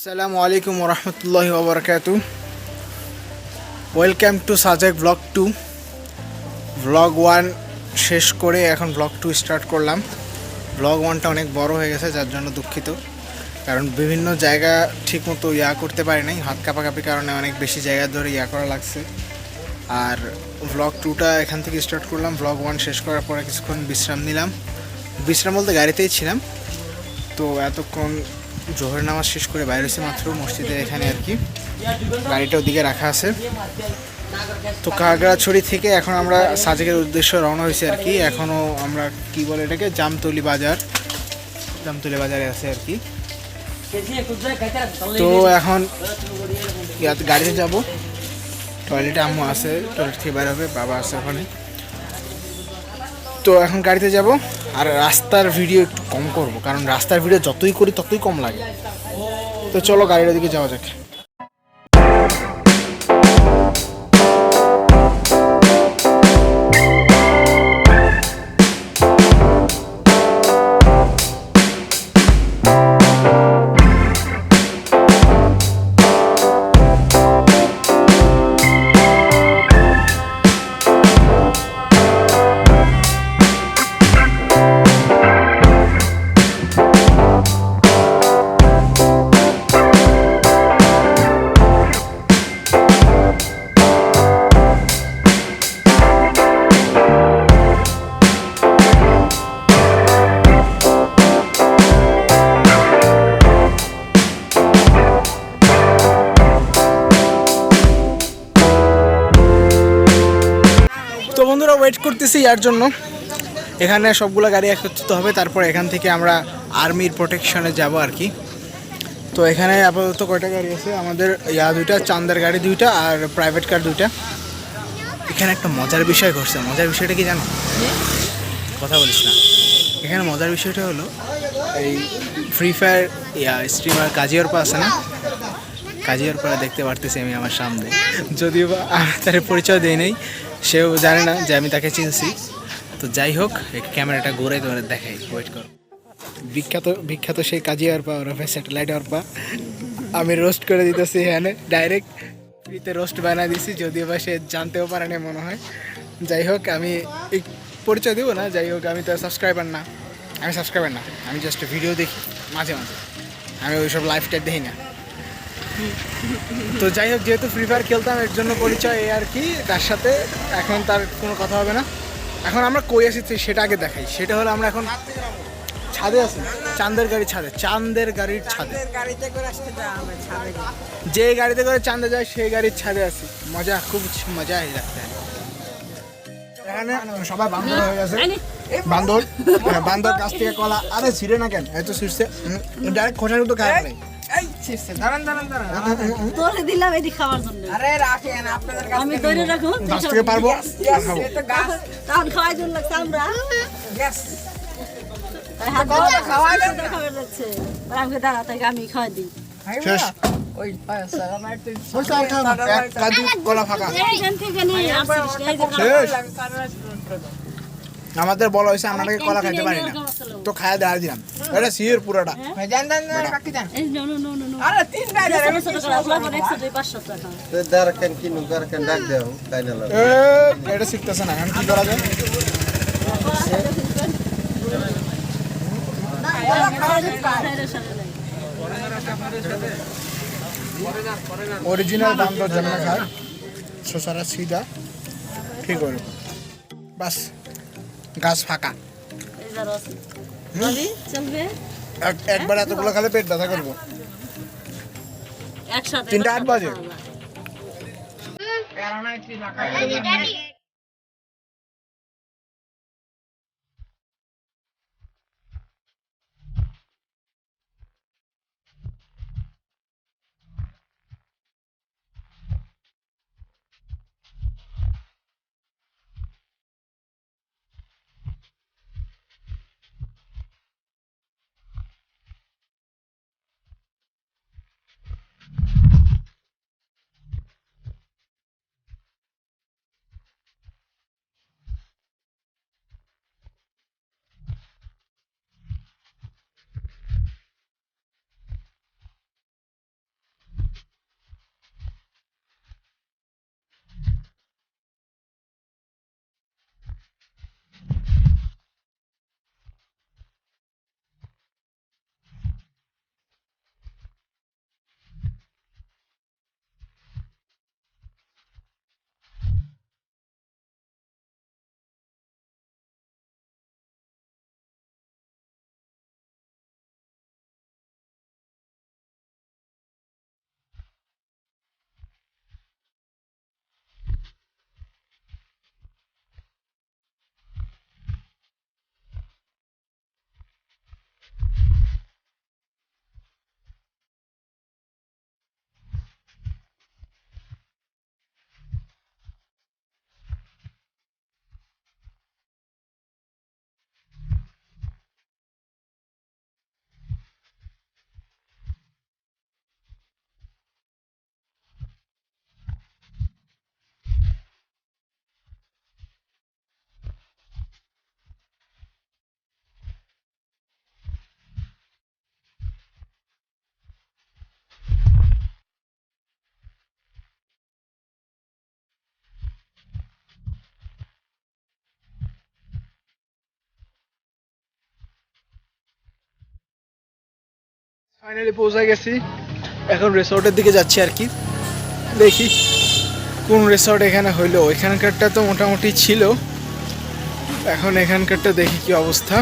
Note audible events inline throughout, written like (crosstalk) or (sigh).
আসসালামু আলাইকুম রহমতুল্লাহ ওবরাকাত। Welcome to Sajek blog two. Blog one শেষ করে এখন ব্লগ টু স্টার্ট করলাম। ব্লগ ওয়ানটা অনেক বড় হয়ে গেছে, যার জন্য দুঃখিত। কারণ বিভিন্ন জায়গা ঠিকমতো ইয়া করতে পারি নাই, হাত কাঁপাকাপি কারণে অনেক বেশি জায়গা ধরে ইয়া করা লাগছে। আর ব্লগ টুটা এখান থেকে স্টার্ট করলাম। ব্লগ ওয়ান শেষ করার পরে কিছুক্ষণ বিশ্রাম নিলাম। বিশ্রাম বলতে গাড়িতেই ছিলাম। তো এতক্ষণ জোহর নামাজ শেষ করে বাইরে হয়েছে মাত্র মসজিদের এখানে আর কি। গাড়িটা ওদিকে রাখা আছে। তো কাগড়াছড়ি থেকে এখন আমরা সাজেকের উদ্দেশ্য রওনা হয়েছি আর কি। এখনও আমরা কি বলে এটাকে? জামতলি বাজার। জামতলি বাজারে আছে আর কি। তো এখন গাড়িতে যাব। টয়লেটে আম্মু আছে, টয়লেট থেকে বের হবে, বাবা আছে ওখানে। তো এখন গাড়িতে যাব। আর রাস্তার ভিডিও একটু কম করব, কারণ রাস্তার ভিডিও যতই করি ততই কম লাগে। তো চলো গাড়ির দিকে যাওয়া যাক। করতেছি ইয়ার জন্য। এখানে সবগুলো গাড়ি একত্রিত হবে, তারপর এখান থেকে আমরা আর্মির প্রোটেকশনে যাব আর কি। তো এখানে আপাতত কয়টা গাড়ি আছে? আমাদের ইয়া দুইটা চান্দের গাড়ি দুইটা আর প্রাইভেট কার দুইটা। এখানে একটা মজার বিষয় ঘটছে। মজার বিষয়টা কি জানো? কথা বলিস না। এখানে মজার বিষয়টা হলো, এই ফ্রি ফায়ার ইয়া স্ট্রিমার কাজিয়ারপা আছে না? কাজিয়ারপাড়া দেখতে পারতেছি আমি আমার সামনে। যদিও বা তার পরিচয় দেই নাই সেও জানে না যে আমি তাকে চিনছি। তো যাই হোক ক্যামেরাটা ঘুরে ঘুরে দেখাই। ওয়েট কর। বিখ্যাত বিখ্যাত সেই কাজিয়ারপা ওরফে স্যাটেলাইট অরপা আমি রোস্ট করে দিতেছি এখানে ডাইরেক্ট ফ্রিতে রোস্ট বানিয়ে দিছি, যদিও বা সে জানতেও পারে না মনে হয়। যাই হোক, আমি এই পরিচয় দেবো না, যাই হোক, আমি তো সাবস্ক্রাইবার না। আমি সাবস্ক্রাইবার না, আমি জাস্ট ভিডিও দেখি, মাঝে মাঝে। আমি ওইসব লাইফ টাইপ দেখি না। তো যাই হোক যেহেতু ফ্রি ফায়ার খেলতাম এর জন্য পরিচয় এই আর কি তার সাথে এখন তার কোনো কথা হবে না। এখন আমরা কই এসেছি সেটা আগে দেখাই। সেটা হলো আমরা এখন ছাদে আছি। চাঁদের গাড়ি ছাদে। চাঁদের গাড়ির ছাদে। যে গাড়িতে করে চাঁদে যায় সেই গাড়ির ছাদে আছি। মজা খুব মজা লাগতে যাচ্ছে এখানে সবাই বান্দর হয়ে গেছে। বান্দর হ্যাঁ, বান্দর গাছ থেকে কলা আরে ছিঁড়ে না কেন? এত ছিঁড়ছে। ডাইরেক্ট খোসার মতো খায় ফেলে। এই ছিড়ছে। দাঁড়ান দাঁড়ান দাঁড়ান। তোরে দিলাম এটি খাওয়ার জন্য। আরে রাখেন আপনাদের আমি থেকে ধরে রাখো গাছ থেকে পারব? খাওয়াই যাচ্ছে। আমি খাওয়াই দিই। শেষ। ওই কাজু কলা ফাঁকা। আমাদের বলা হয়েছে আমরা নাকি কলা খাইতে পারি না। তো খায়া দেওয়া দিলাম। এটা সিয়ের পুরোটা। লাগে এ, এটা শিখতেছে না। এখন কি করা যায়? অরিজিনাল দাম তো জানা খায় শসারা সিধা। ঠিক করে বাস গাছ ফাঁকা। এক- একবার এতগুলো খালে পেট ব্যথা করব। তিনটা আট বাজে। ফাইনালি পৌঁছে গেছি। এখন রিসর্টের দিকে যাচ্ছি আর কি। দেখি কোন রিসর্ট এখানে হইল। এখানকারটা তো মোটামুটি ছিল। এখন এখানকারটা দেখি কি অবস্থা।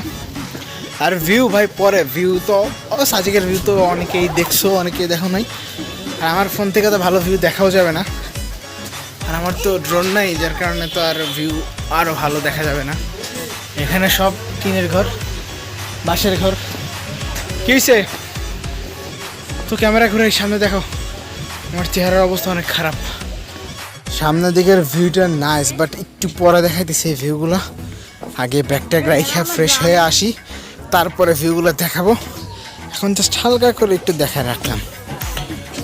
আর ভিউ ভাই, পরে ভিউ তো সাজিকের ভিউ তো অনেকেই দেখছ, অনেকেই দেখো নাই। আর আমার ফোন থেকে তো ভালো ভিউ দেখাও যাবে না। আর আমার তো ড্রোন নাই, যার কারণে তো আর ভিউ আরও ভালো দেখা যাবে না। এখানে সব টিনের ঘর, বাঁশের ঘর। কি হয়েছে তো ক্যামেরা ঘুরে সামনে দেখো। আমার চেহারার অবস্থা অনেক খারাপ। সামনের দিকের ভিউটা নাইস বাট একটু পরে দেখাইতেছে এই ভিউগুলো আগে ব্যাগট্যাগ রাইখা ফ্রেশ হয়ে আসি, তারপরে ভিউগুলো দেখাবো। এখন জাস্ট হালকা করে একটু দেখা রাখলাম।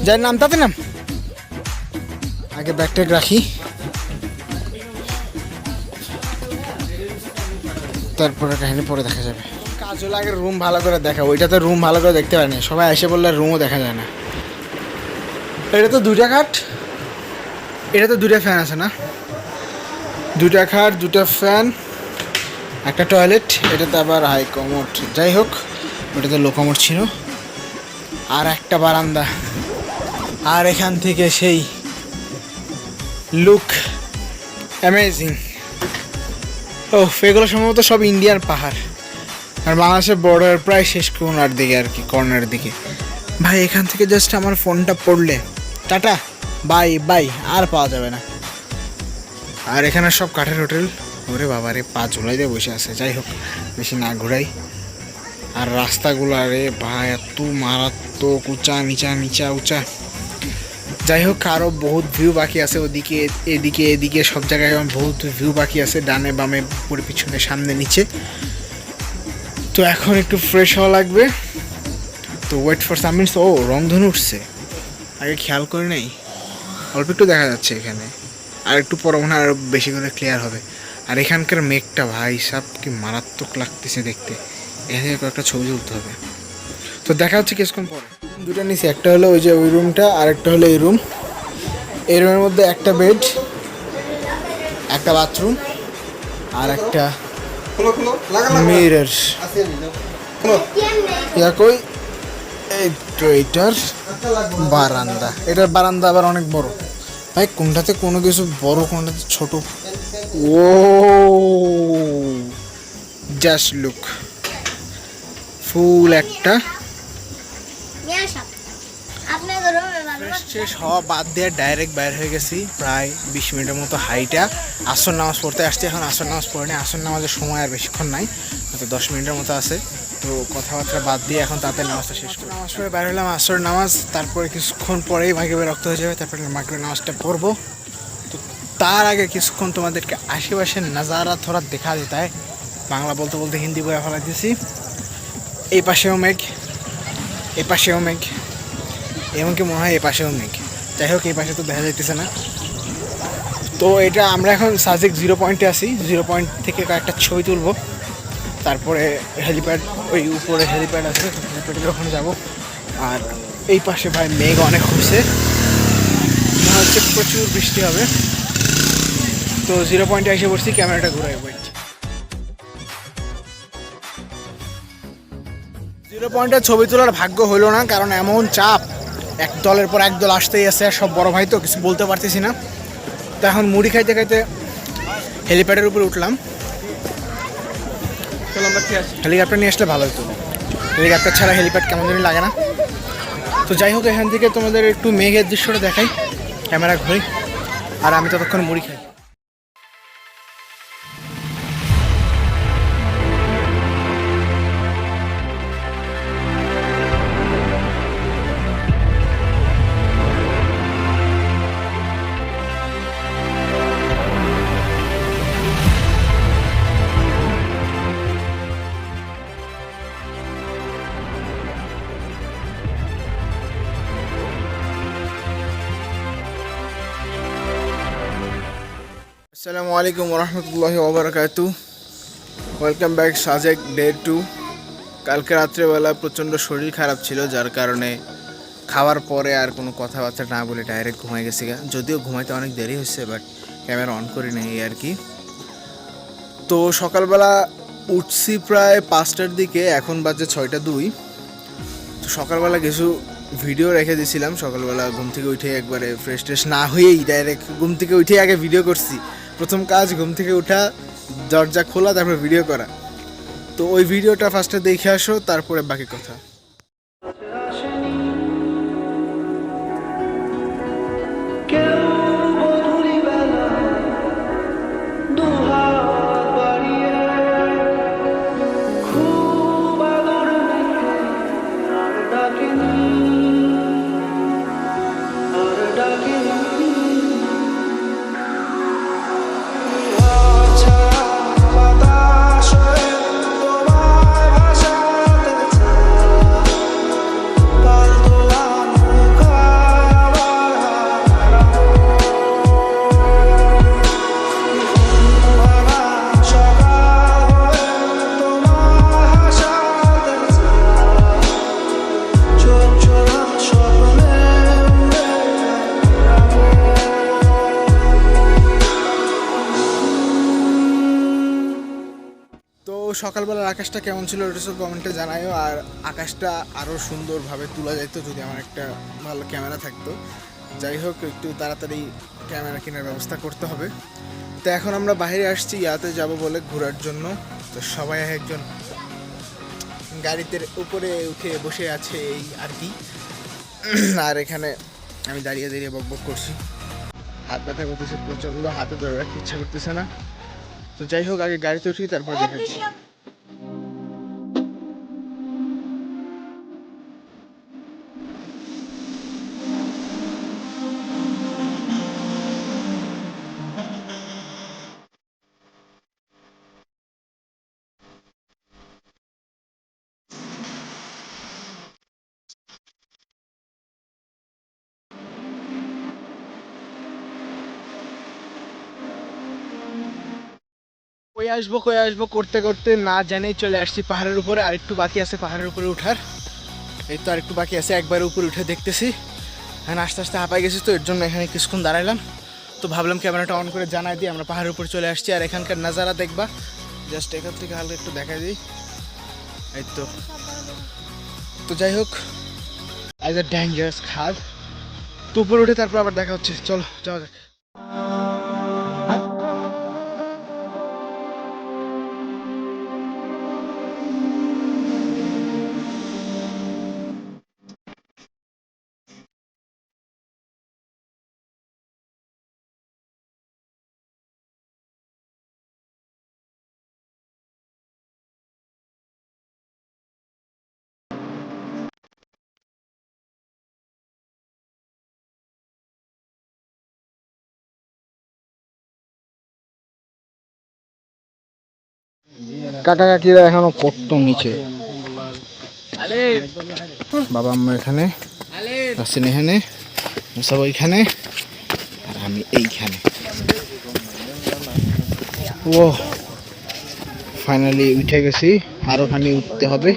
যার নাম তাতে নাম? আগে ব্যাগট্যাগ রাখি। তারপরে কাহিনী পরে দেখা যাবে। কাজল আগে রুম ভালো করে দেখা ওইটাতে রুম ভালো করে দেখতে পারেনি। সবাই এসে বললে রুমও দেখা যায় না। এটা তো দুটা খাট। এটা তো দুটা ফ্যান আছে না? দুটা খাট দুটা ফ্যান একটা টয়লেট এটাতে আবার হাই কমোড যাই হোক, ওটাতে লো কমোড ছিল। আর একটা বারান্দা। আর এখান থেকে সেই লুক অ্যামেজিং ও এগুলো সম্ভবত সব ইন্ডিয়ান পাহাড়। আর বাংলাদেশের বর্ডার প্রায় শেষ কোনার দিকে আর কি কর্নার দিকে। ভাই, এখান থেকে জাস্ট আমার ফোনটা পড়লে, টাটা বাই বাই আর পাওয়া যাবে না। আর এখানে সব কাঠের হোটেল ওরে বাবা রে, পা ঝুলাই দিয়ে বসে আছে, যাই হোক, বেশি না ঘুরাই। আর রাস্তাগুলো রে ভাই, এত মারাত্মক, উঁচা, নিচা নিচা, উঁচা। যাই হোক আরও বহুত ভিউ বাকি আছে ওদিকে, এদিকে এদিকে, সব জায়গায় বহুত ভিউ বাকি আছে, ডানে বামে উপরে পিছনে, সামনে, নিচে। তো এখন একটু ফ্রেশ হওয়া লাগবে। তো ওয়েট ফর সাম মিনিটস ও রংধনু উঠছে। আগে খেয়াল করে নেই। অল্প একটু দেখা যাচ্ছে এখানে। আর একটু পরে মনে আরও বেশি করে ক্লিয়ার হবে। আর এখানকার মেঘটা ভাই, সব কি মারাত্মক লাগতেছে দেখতে। এখানে কয়েকটা ছবি তুলতে হবে। তো দেখা হচ্ছে কিছুক্ষণ পরে। দুটো নিচে একটা হলো ওই যে ওই রুমটা আর একটা হলো এই রুম এই রুমের মধ্যে একটা বেড একটা বাথরুম আর একটা মিরর কই? এই তো বারান্দা। এটার বারান্দা আবার অনেক বড়। ভাই কোনটাতে কোনো কিছু বড় কোনটাতে ছোট? ও। জাস্ট লুক ফুল একটা আপনাদের রুমে ভালো শেষ হওয়া বাদ দিয়ে ডাইরেক্ট বাইর হয়ে গেছি প্রায় বিশ মিনিটের মতো হাইটা। আসর নামাজ পড়তে আসছি এখন, আসর নামাজ পড়ে নি আসর নামাজের সময় আর বেশিক্ষণ নাই হয়তো দশ মিনিটের মতো আছে। তো কথাবার্তা বাদ দিয়ে এখন তাতে নামাজটা শেষ করি। নামাজ পড়ে বাইর হলাম, আসর নামাজ, তারপরে কিছুক্ষণ পরেই মাগরিবের রক্ত হয়ে যাবে, তারপরে মাগরিবের নামাজটা পড়ব। তো তার আগে কিছুক্ষণ তোমাদেরকে আশেপাশের নাজারা থোড়া দেখা দিতে বাংলা বলতে বলতে হিন্দি বইয়া ফেলা দিয়েছি এই পাশেও মেঘ, এই পাশেও মেঘ। এমনকি মনে হয় এ পাশেও মেঘ। যাই হোক, এই পাশে তো দেখা যাইতেছে না। তো এটা আমরা এখন সাজেক জিরো পয়েন্টে আছি। জিরো পয়েন্ট থেকে কয়েকটা ছবি তুলব। তারপরে হেলিপ্যাড, ওই উপরে হেলিপ্যাড আছে, হেলিপ্যাডে ওখানে যাব। আর এই পাশে ভাই মেঘ অনেক হচ্ছে। মনে হচ্ছে প্রচুর বৃষ্টি হবে। তো জিরো পয়েন্টে এসে পড়ছি, ক্যামেরাটা ঘুরাই ওয়েট জিরো পয়েন্টে ছবি তোলার ভাগ্য হলো না, কারণ এমন চাপ। এক দলের পর এক দল আসতেই আছে আর সব বড় ভাই তো কিছু বলতে পারতেছি না। তো এখন মুড়ি খাইতে খাইতে হেলিপ্যাডের উপরে উঠলাম। হেলিকপ্টার নিয়ে আসলে ভালো হতো। হেলিকপ্টার ছাড়া হেলিপ্যাড কেমন জানি লাগে না। তো যাই হোক এখান থেকে তোমাদের একটু মেঘের দৃশ্যটা দেখাই ক্যামেরা ঘুরি আর আমি ততক্ষণ মুড়ি খাই। আলাইকুম রহমতুল্লাহি ওবরাকাতু welcome back Sajek day two কালকে রাত্রেবেলা প্রচণ্ড শরীর খারাপ ছিল, যার কারণে খাওয়ার পরে আর কোনো কথাবার্তা না বলে ডাইরেক্ট ঘুমাই গেছি গা। যদিও ঘুমাইতে অনেক দেরি হচ্ছে বাট ক্যামেরা অন করি নাই আর কি। তো সকালবেলা উঠছি প্রায় পাঁচটার দিকে, এখন বাজে ছয়টা দুই। তো সকালবেলা কিছু ভিডিও রেখে দিয়েছিলাম সকালবেলা ঘুম থেকে উঠে একবারে ফ্রেশ ট্রেশ না হয়েই ডাইরেক্ট ঘুম থেকে উঠে আগে ভিডিও করছি। প্রথম কাজ, ঘুম থেকে উঠা, দরজা খোলা, তারপরে ভিডিও করা। তো ওই ভিডিওটা ফার্স্টে দেখে আসো, তারপরে বাকি কথা। তো সকালবেলার আকাশটা কেমন ছিল ওটা সব কমেন্টে জানাইও আর আকাশটা আরও সুন্দরভাবে তোলা যেত যদি আমার একটা ভালো ক্যামেরা থাকতো। যাই হোক, একটু তাড়াতাড়ি ক্যামেরা কেনার ব্যবস্থা করতে হবে। তো এখন আমরা বাইরে আসছি, ইয়াতে যাব বলে ঘোরার জন্য। তো সবাই একজন গাড়িতে উপরে উঠে বসে আছে এই আর কি। আর এখানে আমি দাঁড়িয়ে দাঁড়িয়ে বক বক করছি। হাত ব্যথা করতেছে প্রচণ্ড, হাতে ধরে রাখতে ইচ্ছা করতেছে না। তো যাই হোক, আগে গাড়িতে উঠি, তারপর দেখাচ্ছি। আসব, কই আসব, করতে করতে না জানেই চলে আসছি পাহাড়ের উপরে। আর একটু বাকি আছে পাহাড়ের উপরে উঠার। এই তো আর একটু বাকি আছে, একবার উপরে উঠে দেখতেছি। এখন আস্তে আস্তে হাঁপাই গেছি তো, এর জন্য এখানে কিছুক্ষণ দাঁড়াইলাম। তো ভাবলাম ক্যামেরাটা অন করে জানাই দিই, আমরা পাহাড়ের উপরে চলে আসছি। আর এখানকার নাজারা দেখবা। জাস্ট এখান থেকে হালকা একটু দেখা দিই। এই তো। তো যাই হোক আজ এ ডেঞ্জারাস খাদ তো উপরে উঠে তারপর আবার দেখা হচ্ছে। চলো, যাওয়া যাক। কাকা কাকিরা এখনও কত নিচে। বাবা আম্মা এখানে আসেন এখানে, মুসাব ওইখানে, আর আমি এইখানে। ও ফাইনালি উঠে গেছি, আরও খানি উঠতে হবে।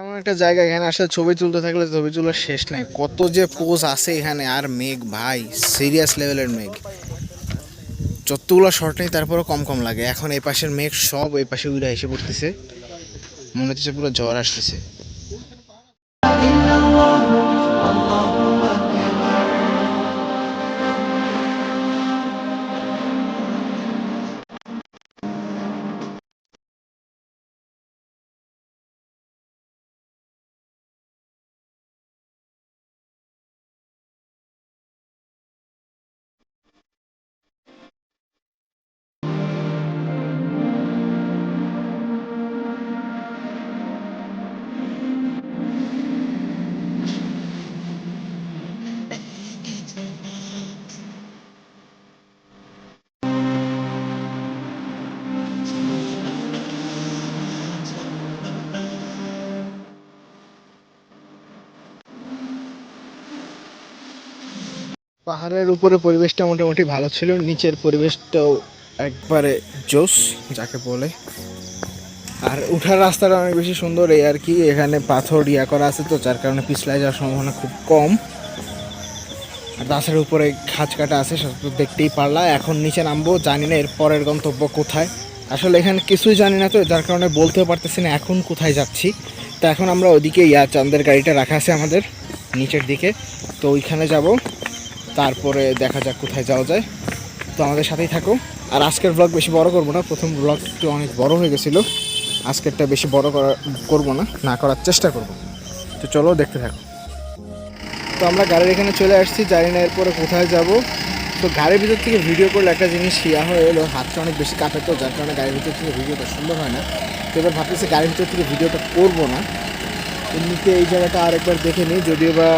এমন একটা জায়গা, এখানে আসলে ছবি তুলতে থাকলে ছবি তোলার শেষ নাই। কত যে পোজ আছে এখানে, আর মেঘ ভাই সিরিয়াস লেভেলের মেঘ। যতগুলো শর্ট নেই, তারপরও কম কম লাগে। এখন এই পাশের মেঘ সব এই পাশে উড়ে এসে পড়তেছে। মনে হচ্ছে পুরো জ্বর আসতেছে। পাহাড়ের উপরে পরিবেশটা মোটামুটি ভালো ছিল, নিচের পরিবেশটাও একবারে জোস যাকে বলে। আর উঠার রাস্তাটা অনেক বেশি সুন্দর, এই আর কি, এখানে পাথর ইয়া করা আছে তো, যার কারণে পিছলায় যাওয়ার সম্ভাবনা খুব কম। আর গাছের উপরে খাঁচ কাটা আছে, সেটা তো দেখতেই পারলা। এখন নিচে নামবো, জানি না এর পরের গন্তব্য কোথায়। আসলে এখানে কিছুই জানি না তো, যার কারণে বলতেও পারতেছি না এখন কোথায় যাচ্ছি। তো এখন আমরা ওদিকে ইয়া, চাঁদের গাড়িটা রাখা আছে আমাদের, নিচের দিকে। তো ওইখানে যাব। তারপরে দেখা যাক কোথায় যাওয়া যায়। তো আমাদের সাথেই থাকো। আর আজকের ব্লগ বেশি বড় করব না, প্রথম ব্লগ অনেক বড় হয়ে গেছিল। আজকেরটা বেশি বড় করা করব না না করার চেষ্টা করব। তো চলো দেখতে থাকো। তো আমরা গাড়ির এখানে চলে আসছি, জানি না এরপরে কোথায় যাব। তো গাড়ির ভিতর থেকে ভিডিও করলে একটা জিনিস ইয়া হয়ে এলো, হাতটা অনেক বেশি কাঁপে তো, যার কারণে গাড়ির ভিতর থেকে ভিডিওটা সুন্দর হয় না। তো এবার ভাবতেছি গাড়ির ভিতর থেকে ভিডিওটা করব না। এমনিতে এই জায়গাটা আরেকবার দেখে নিই, যদিও বা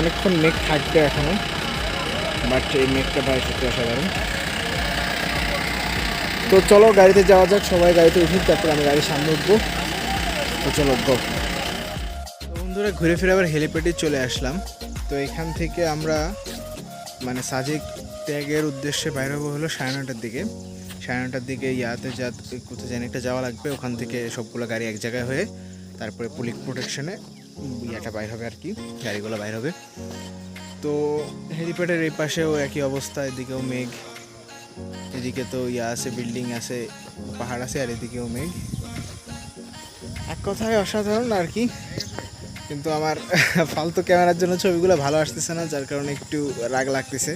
অনেকক্ষণ মেঘ থাকবে এখনও বাট এই মেঘটা প্রায় সত্যি অসাধারণ। তো চলো গাড়িতে যাওয়া যাক, সবাই গাড়িতে উঠি তারপর আমি গাড়ির সামনে উঠবো। তো চলো বন্ধুরা, ঘুরে ফিরে আবার হেলিপ্যাডে চলে আসলাম। তো এখান থেকে আমরা মানে সাজেক ত্যাগের উদ্দেশ্যে বাইর হব হলো সাড়ে নটার দিকে। সাড়ে নটার দিকে ইয়াতে যা, কোথায় জানি একটা যাওয়া লাগবে, ওখান থেকে সবগুলো গাড়ি এক জায়গায় হয়ে, তারপরে পুলিশ প্রোটেকশনে ইয়াটা বাইর হবে আর কি, গাড়িগুলো বাইর হবে। তো হেলিপ্যাডের এই পাশেও একই অবস্থা, এদিকেও মেঘ, এদিকে তো ইয়া আছে বিল্ডিং আছে, পাহাড় আছে, আর এদিকেও মেঘ। এক কথায় অসাধারণ আর কি। কিন্তু আমার (laughs) ফালতু ক্যামেরার জন্য ছবিগুলো ভালো আসতেছে না, যার কারণে একটু রাগ লাগতেছে।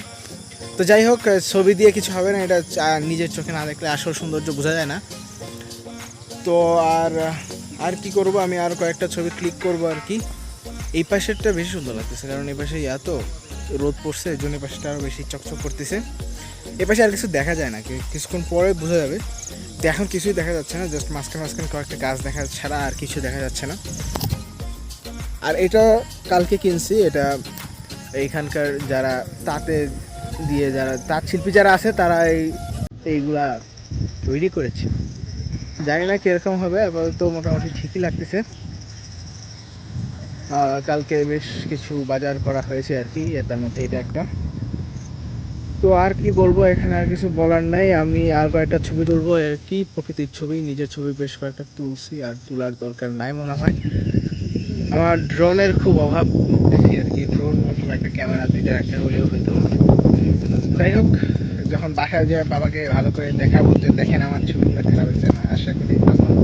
তো যাই হোক, ছবি দিয়ে কিছু হবে না, এটা নিজের চোখে না দেখলে আসল সৌন্দর্য বোঝা যায় না। তো আর আর কি করব, আমি আর কয়েকটা ছবি ক্লিক করব আর কি। এই পাশেরটা বেশি সুন্দর লাগতেছে, কারণ এই পাশে ইয়া তো রোদ পড়ছে, এই জন্য এই পাশটা আরও বেশি চকচক করতেছে। এ পাশে আর কিছু দেখা যায় না কিছুক্ষণ পরে বোঝা যাবে। তো এখন কিছুই দেখা যাচ্ছে না জাস্ট মাঝখানে মাঝখানে কয়েকটা গাছ দেখা ছাড়া আর কিছু দেখা যাচ্ছে না। আর এটা কালকে কিনছি, এটা এইখানকার যারা তাঁতে দিয়ে যারা, তাঁত শিল্পী যারা আছে, তারা এই এইগুলা তৈরি করেছে। জানি না কীরকম হবে, আপাতত মোটামুটি ঠিকই লাগতেছে। কালকে বেশ কিছু বাজার করা হয়েছে আর কি তার মধ্যে এটা একটা। তো আর কি বলব, এখানে আর কিছু বলার নাই। আমি আর কয়েকটা ছবি তুলবো আর কি প্রকৃতির ছবি, নিজের ছবি বেশ কয়েকটা তুলছি আর তোলার দরকার নাই মনে হয়। আমার ড্রোনের খুব অভাব দেখি আর কি, ড্রোন অথবা একটা ক্যামেরা দুইটা একটা হলেও হতো যাই হোক, যখন বাসায় যায় বাবাকে ভালো করে দেখাবো, যে দেখেন আমার ছবিগুলো খারাপ হয়েছে না, আশা করি তখন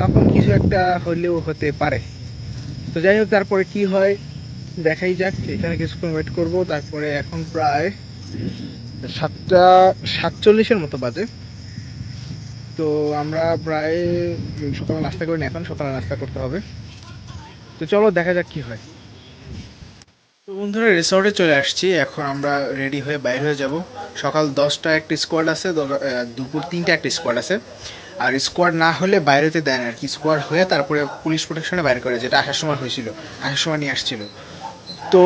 তখন কিছু একটা হলেও হতে পারে। তো যাই হোক, তারপরে কি হয়? দেখাই যাক, এখানে কিছুক্ষণ ওয়েট করব, তারপরে এখন প্রায় সাতটা, সাতচল্লিশের মতো বাজে। তো আমরা প্রায় সকালে নাস্তা করি না এখন, সকালে নাস্তা করতে হবে। তো চলো, দেখা যাক কি হয়। তো বন্ধুরা রিসর্টে চলে আসছি। এখন আমরা রেডি হয়ে বাইরে হয়ে যাব। সকাল দশটা একটা স্কোয়াড আছে দুপুর তিনটা একটা স্কোয়াড আছে। আর স্কোয়াড না হলে বাইরেতে দেয় না আর কি স্কোয়াড হয়ে তারপরে পুলিশ প্রোটেকশনে বাইরে করে, যেটা আসার সময় হয়েছিল। আসার সময় নিয়ে আসছিল। তো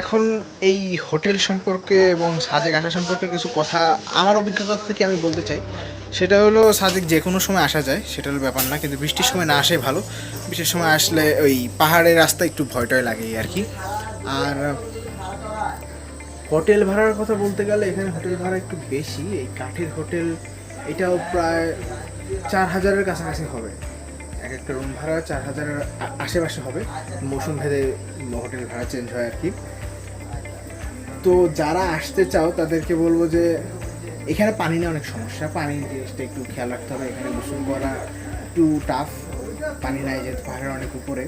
এখন এই হোটেল সম্পর্কে এবং সাজেক আসা সম্পর্কে কিছু কথা আমার অভিজ্ঞতা থেকে আমি বলতে চাই। সেটা হলো সাজেক যে কোনো সময় আসা যায়, সেটা হলো ব্যাপার না, কিন্তু বৃষ্টির সময় না আসাই ভালো। বৃষ্টির সময় আসলে ওই পাহাড়ের রাস্তা একটু ভয় টয় লাগে আর কি আর হোটেল ভাড়ার কথা বলতে গেলে এখানে হোটেল ভাড়া একটু বেশি। এই কাঠের হোটেল এটাও প্রায় চার হাজারের কাছাকাছি হবে। এক একটা রুম ভাড়া চার হাজারের আশেপাশে হবে। মৌসুম ভেদে হোটেল ভাড়া চেঞ্জ হয় আর কি। তো যারা আসতে চাও, তাদেরকে বলব যে এখানে পানি নিয়ে অনেক সমস্যা। পানি জিনিসটা একটু খেয়াল রাখতে হবে। এখানে গোসল করা একটু টাফ পানি নাই যেহেতু পাহাড়ের অনেক উপরে।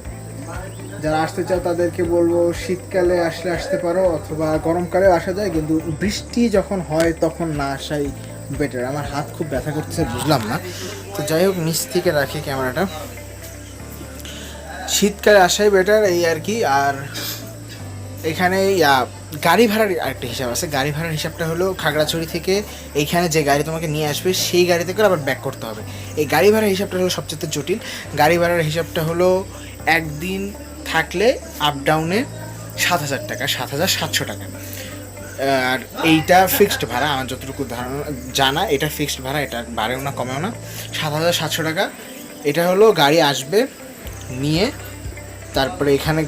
যারা আসতে চাও, তাদেরকে বলব শীতকালে আসলে আসতে পারো, অথবা গরমকালেও আসা যায়, কিন্তু বৃষ্টি যখন হয়, তখন না আসাই বেটার আমার হাত খুব ব্যথা করতেছে বুঝলাম না। তো যাই হোক, নিচ থেকে রাখি ক্যামেরাটা। শীতকালে আসাই বেটার এই আর কি, আর এখানে গাড়ি ভাড়ার আরেকটা হিসাব আছে। গাড়ি ভাড়ার হিসাবটা হলো খাগড়াছড়ি থেকে এইখানে যে গাড়ি তোমাকে নিয়ে আসবে, সেই গাড়িতে করে আবার ব্যাক করতে হবে। এই গাড়ি ভাড়ার হিসাবটা হলো সবচেয়ে জটিল। গাড়ি ভাড়ার হিসাবটা হলো একদিন থাকলে আপ ডাউনে সাত হাজার টাকা, সাত হাজার সাতশো টাকা। আর এইটা ফিক্সড ভাড়া, আমার যতটুকু ধারণা জানা, এটা ফিক্সড ভাড়া, এটা বাড়েও না, কমেও না। সাত হাজার সাতশো টাকা। এটা হলো গাড়ি আসবে, নিয়ে তারপরে এখানে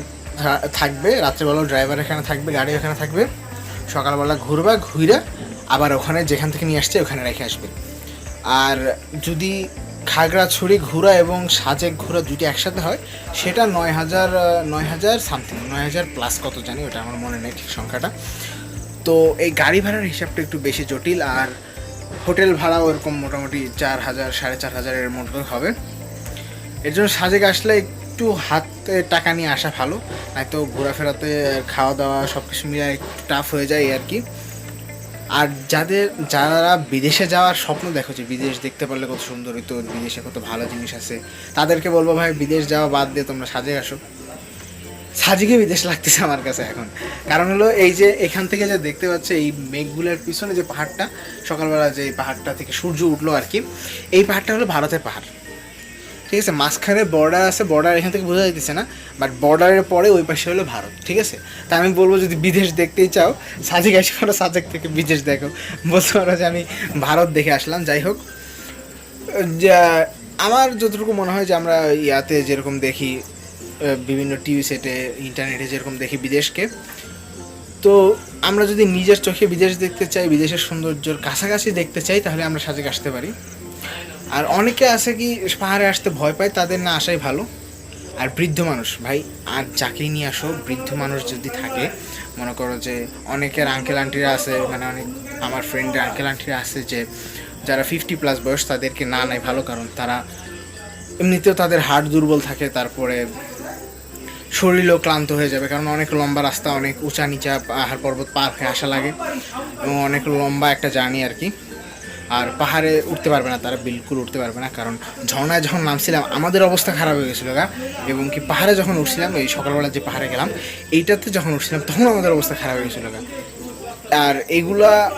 থাকবে, রাত্রেবেলাও ড্রাইভার এখানে থাকবে, গাড়ি এখানে থাকবে। সকালবেলা ঘুরবা ঘুরে আবার ওখানে যেখান থেকে নিয়ে আসছে, ওখানে রেখে আসবে। আর যদি খাগড়াছড়ি ঘোরা এবং সাজেক ঘোরা দুটি একসাথে হয়, সেটা নয় হাজার নয় হাজার সামথিং নয় হাজার প্লাস কত জানি, ওটা আমার মনে নেই ঠিক সংখ্যাটা। তো এই গাড়ি ভাড়ার হিসাবটা একটু বেশি জটিল আর হোটেল ভাড়াও এরকম মোটামুটি চার হাজার, সাড়ে চার হাজারের মতো হবে। এর জন্য সাজেক আসলে একটু হাতে টাকা নিয়ে আসা ভালো নয়তো ঘোরাফেরাতে খাওয়া দাওয়া সব কিছু মিলে একটু টাফ হয়ে যায় আর কি। আর যাদের, যারা বিদেশে যাওয়ার স্বপ্ন দেখো যে বিদেশ দেখতে পারলে কত সুন্দর হইতো, বিদেশে কত ভালো জিনিস আছে, তাদেরকে বলব ভাই বিদেশ যাওয়া বাদ দিয়ে তোমরা সাজে আসো। সাজিকে বিদেশ লাগতেছে আমার কাছে এখন। কারণ হলো এই যে এখান থেকে যে দেখতে পাচ্ছে এই মেঘগুলোর পিছনে যে পাহাড়টা, সকালবেলা যে পাহাড়টা থেকে সূর্য উঠল আর কি, এই পাহাড়টা হলো ভারতের পাহাড়। ঠিক আছে? মাঝখানে বর্ডার আছে বর্ডার এখান থেকে বোঝা যাইতেছে না বাট বর্ডারের পরে ওই পাশে হলো ভারত, ঠিক আছে? তা আমি বলব যদি বিদেশ দেখতেই চাও, সাজেক এসে করো সাজেক থেকে বিদেশ দেখো। বলতে পারো যে আমি ভারত দেখে আসলাম, যাই হোক। আমার যতটুকু মনে হয় যে আমরা ইয়াতে যেরকম দেখি বিভিন্ন টিভি সেটে, ইন্টারনেটে যেরকম দেখি বিদেশকে। তো আমরা যদি নিজের চোখে বিদেশ দেখতে চাই, বিদেশের সৌন্দর্যর কাছাকাছি দেখতে চাই, তাহলে আমরা সাজেক আসতে পারি। আর অনেকে আছে কি, পাহাড়ে আসতে ভয় পায়, তাদের না আসাই ভালো। আর বৃদ্ধ মানুষ, ভাই, আর যাকেই নিয়ে আসো, বৃদ্ধ মানুষ যদি থাকে, মনে করো যে অনেকের আঙ্কেল আন্টিরা আছে মানে অনেক আমার ফ্রেন্ডের আঙ্কেল আন্টিরা আছে যে যারা ফিফটি প্লাস বয়স, তাদেরকে না নেয় ভালো, কারণ তারা এমনিতেও তাদের হাড় দুর্বল থাকে, তারপরে শরীরও ক্লান্ত হয়ে যাবে, কারণ অনেক লম্বা রাস্তা, অনেক উঁচা নিচা পাহাড় পর্বত পার হয়ে আসা লাগে এবং অনেক লম্বা একটা জার্নি আর কি। আর পাহাড়ে উঠতে পারবে না তারা, বিলকুল উঠতে পারবে না, কারণ ঝর্ণায় যখন নামছিলাম, আমাদের অবস্থা খারাপ হয়ে গেছিল গা। এবং কি পাহাড়ে যখন উঠছিলাম, এই সকালবেলা যে পাহাড়ে গেলাম, এইটাতে যখন উঠছিলাম, তখন আমাদের অবস্থা খারাপ হয়ে গেছিল গা। আর এগুলা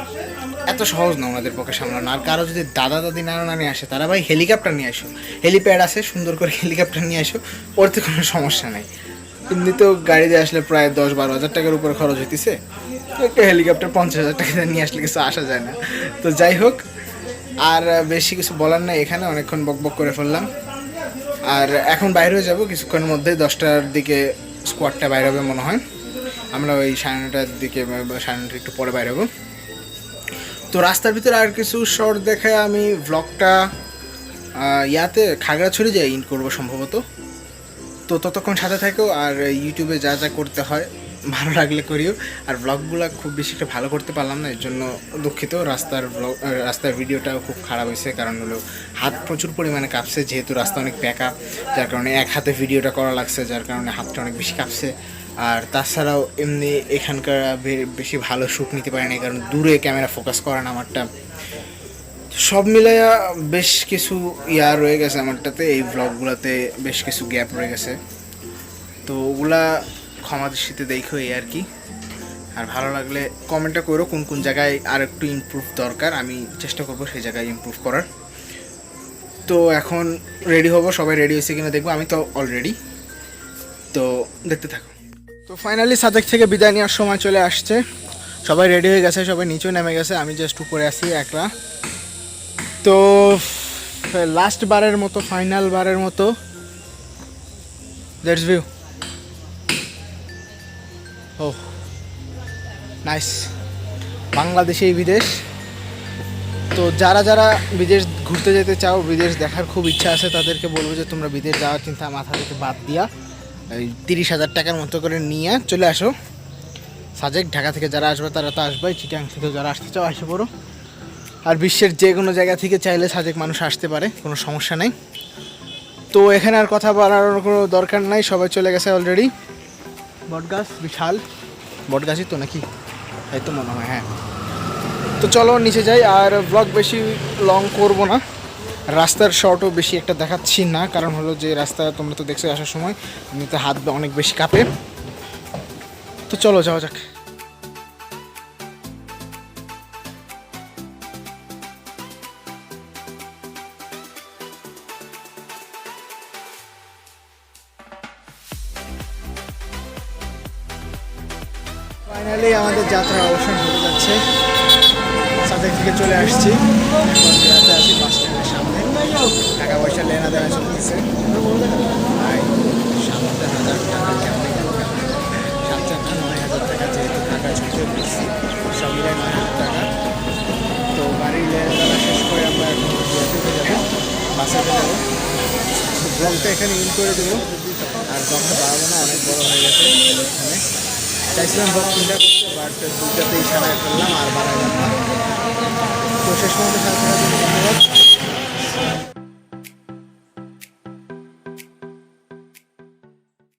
এত সহজ না ওনাদের পক্ষে সামলানো। আর কারও যদি দাদা দাদি নানা নানি আসে, তারা ভাই হেলিকপ্টার নিয়ে আসো। হেলিপ্যাড আছে, সুন্দর করে হেলিকপ্টার নিয়ে আসো, ওর তো কোনো সমস্যা নাই। এমনিতেও গাড়িতে আসলে প্রায় দশ বারো হাজার টাকার উপরে খরচ হইতেছে। একটা হেলিকপ্টার পঞ্চাশ হাজার টাকা নিয়ে আসলে কিছু আসা যায় না। তো যাই হোক, আর বেশি কিছু বলার নাই এখানে, অনেকক্ষণ বক বক করে ফেললাম। আর এখন বাইরে হয়ে যাব, কিছুক্ষণের মধ্যে দশটার দিকে স্কোয়াডটা বাইরে হবে মনে হয়। আমরা ওই সাড়ে নটার দিকে, সাড়ে নটার একটু পরে বাইরে হব। তো রাস্তার ভিতরে আর কিছু শর্ট দেখে আমি ব্লগটা ইয়াতে খাগড়াছড়ি যাই ইন করব সম্ভবত। তো ততক্ষণ সাথে থাকো আর ইউটিউবে যা যা করতে হয়, ভালো লাগলে করিও। আর ব্লগগুলো খুব বেশি একটা ভালো করতে পারলাম না এর জন্য দুঃখিত। রাস্তার ব্লগ রাস্তার ভিডিওটাও খুব খারাপ হয়েছে, কারণ হলো হাত প্রচুর পরিমাণে কাঁপছে, যেহেতু রাস্তা অনেক প্যাকা যার কারণে এক হাতে ভিডিওটা করা লাগছে, যার কারণে হাতটা অনেক বেশি কাঁপছে। আর তাছাড়াও এমনি এখানকার বেশি ভালো শ্যুট নিতে পারেনি কারণ দূরে ক্যামেরা ফোকাস করে না আমারটা। সব মিলাইয়া বেশ কিছু ইয়া রয়ে গেছে আমারটাতে, এই ব্লগগুলোতে বেশ কিছু গ্যাপ রয়ে গেছে। তো ওগুলা ক্ষমা দৃষ্টিতে দেখো এই আর কি। আর ভালো লাগলে কমেন্টটা করো, কোন কোন জায়গায় আর একটু ইমপ্রুভ দরকার, আমি চেষ্টা করব সেই জায়গায় ইমপ্রুভ করার। তো এখন রেডি হব, সবাই রেডি হয়েছে কিনা দেখব, আমি তো অলরেডি তো দেখতে থাকো। তো ফাইনালি সাজেক থেকে বিদায় নেওয়ার সময় চলে আসছে। সবাই রেডি হয়ে গেছে, সবাই নিচেও নেমে গেছে, আমি জাস্ট উপরে আসি একলা। তো লাস্ট বারের মতো ফাইনাল বারের মতো লেটস ভিউ ও নাইস বাংলাদেশেই বিদেশ। তো যারা যারা বিদেশ ঘুরতে যেতে চাও, বিদেশ দেখার খুব ইচ্ছা আছে, তাদেরকে বলব যে তোমরা বিদেশ যাওয়ার চিন্তা মাথা থেকে বাদ দিয়া, এই তিরিশ হাজার টাকার মতো করে নিয়ে চলে আসো। সাজেক, ঢাকা থেকে যারা আসবে, তারা তো আসবে চিটাং থেকে যারা আসতে চাও আসে পড়ো। আর বিশ্বের যে কোনো জায়গা থেকে চাইলে সাজেক মানুষ আসতে পারে, কোনো সমস্যা নেই। তো এখানে আর কথা বাড়ানোর কোনো দরকার নাই, সবাই চলে গেছে অলরেডি বটগাছ, বিশাল। বটগাছই তো নাকি? এই তো মনে হয় হ্যাঁ। তো চলো নিচে যাই, আর ব্লগ বেশি লং করব না। রাস্তার শর্টও বেশি একটা দেখাচ্ছি না, কারণ হলো যে রাস্তা তোমরা তো দেখছ আসার সময়, এমনিতে হাত অনেক বেশি কাঁপে। তো চলো যাওয়া যাক। ফাইনালি আমাদের যাত্রা অবসান হতে যাচ্ছে। সাদেক থেকে চলে আসছি। সামনে। টাকা পয়সা লেনা দেওয়া চলতেছে সাত নয় হাজার টাকা টাকা নয় হাজার টাকা। তো বাড়ির শেষ করে আমরা এখানে ইন করে দেবো। আর ব্লগটা বাড়াবো না, অনেক বড় হয়ে গেছে। এখানে চাইছিলাম ভাব তিনটা করতে বাট দুইটাতেই সারা ফেললাম আর বাড়াইলাম তো শেষ পর্যন্ত সারা ধন্যবাদ।